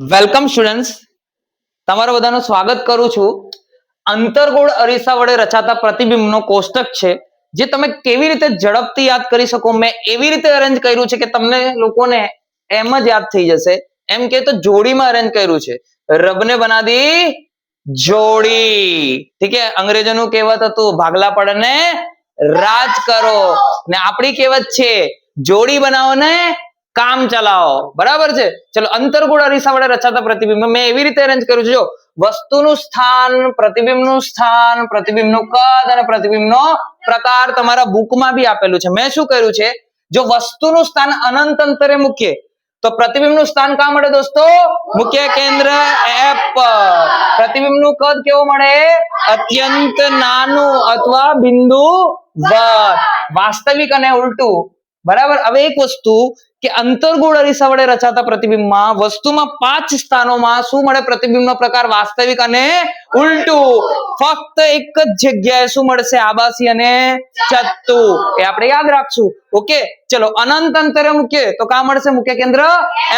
Welcome students તમારા બધાનું સ્વાગત કરું છું. અંતરગોળ અરીસા વડે રચાતા પ્રતિબિંબનો કોષ્ટક છે, જે તમે કેવી રીતે ઝડપથી યાદ કરી શકો? મેં એવી રીતે અરેન્જ કર્યું છે કે તમને લોકોને એમ જ યાદ થઈ જશે. એમ કે તો જોડીમાં અરેન્જ કર્યું છે. રબને બના દી જોડી. ઠીક છે? અંગ્રેજોનું કહેવત હતું, ભાગલા પડને રાજ કરો. ને આપણી કહેવત છે, જોડી બનાવો ને કામ ચલાવો. બરાબર છે? ચલો અંતરગુણ અરીસા વડે રચાતા પ્રતિબિંબ. મેં એવી રીતે અરેન્જ કર્યું જો, વસ્તુનું સ્થાન, પ્રતિબિંબનું સ્થાન, પ્રતિબિંબનું કદ અને પ્રતિબિંબનો પ્રકાર તમારા બુકમાં બી આપેલું છે. મેં શું કર્યું છે? જો વસ્તુનું સ્થાન અનંત અંતરે મૂકીએ, તો પ્રતિબિંબનું સ્થાન કા મળે દોસ્તો? મુખ્ય કેન્દ્ર એપ પર પ્રતિબિંબનું કદ કેવું મળે? અત્યંત નાનું અથવા બિંદુ વાસ્તવિક અને ઉલટું. બરાબર? હવે એક વસ્તુ કે અંતર્ગોળ અરીસા વડે રચાતા પ્રતિબિંબમાં વસ્તુમાં પાંચ સ્થાનોમાં શું મળે પ્રતિબિંબનો પ્રકાર વાસ્તવિક અને ઉલટું? ફક્ત એક જ જગ્યાએ શું મળશે? આબાસી અને ચત્તુ. એ આપણે યાદ રાખશું. ઓકે? ચલો, અનંત અંતરે મૂકીએ તો કા મળશે મુખ્ય કેન્દ્ર?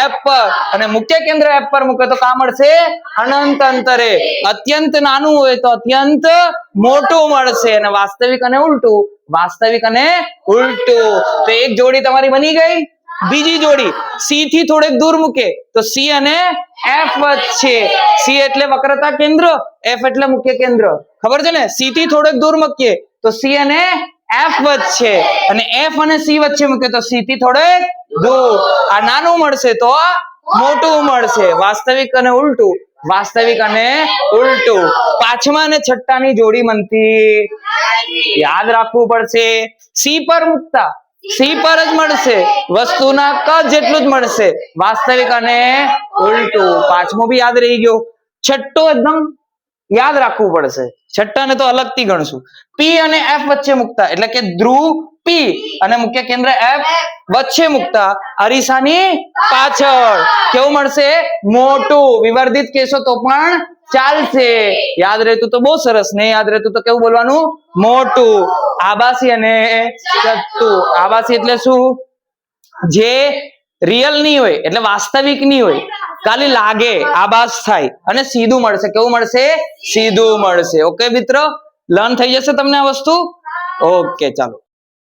એપ પર. અને મુખ્ય કેન્દ્ર એપ પર મૂકે તો કા મળશે? અનંત અંતરે. અત્યંત નાનું હોય તો અત્યંત મોટું મળશે. અને વાસ્તવિક અને ઉલટું? વાસ્તવિક અને ઉલટું. તો એક જોડી તમારી બની ગઈ. બીજી જોડી. સી થી થોડેક દૂર મૂકે. તો સી અને એફ વચ્ચે. સી એટલે વક્રતા કેન્દ્ર, એફ એટલે મુખ્ય કેન્દ્ર. ખબર છે ને? સી થી થોડેક દૂર મૂકીએ, તો સી અને એફ વચ્ચે. અને એફ અને સી વચ્ચે મૂકે તો સી થી થોડેક દૂર. આ નાનું મળશે તો મોટું મળશે. વાસ્તવિક અને ઉલટું. વાસ્તવિક અને ઉલટું. પાંચમા અને છઠ્ઠાની જોડી બનતી. યાદ રાખવું પડશે. સી પર મૂકતા. સી પર જ મળશે, વસ્તુના કદ જેટલું જ મળશે. વાસ્તવિક અને ઉલટું. પાંચમો બી યાદ રહી ગયો. છઠ્ઠો એકદમ યાદ રાખવું પડશે. છઠ્ઠાને તો અલગથી ગણશું. પી અને એફ વચ્ચે મુકતા, એટલે કે ધ્રુવ પી અને મુખ્ય કેન્દ્ર એફ વચ્ચે મુકતા. અરીસાની પાછળ. કેવું મળશે? મોટું. વિવર્ધિત કેસો તો પણ ચાલશે. યાદ રહેતું તો બહુ સરસ. ને યાદ રહેતું તો કેવું બોલવાનું? મોટું. આબાસી અને ચત્તુ આબાસી એટલે શું? જે રિયલ નહીં હોય, એટલે વાસ્તવિક નહીં હોય. ખાલી લાગે આભાસ થાય. અને સીધું મળશે. કેવું મળશે? સીધું મળશે. ઓકે મિત્રો? લર્ન થઈ જશે તમને આ વસ્તુ? ઓકે ચાલો.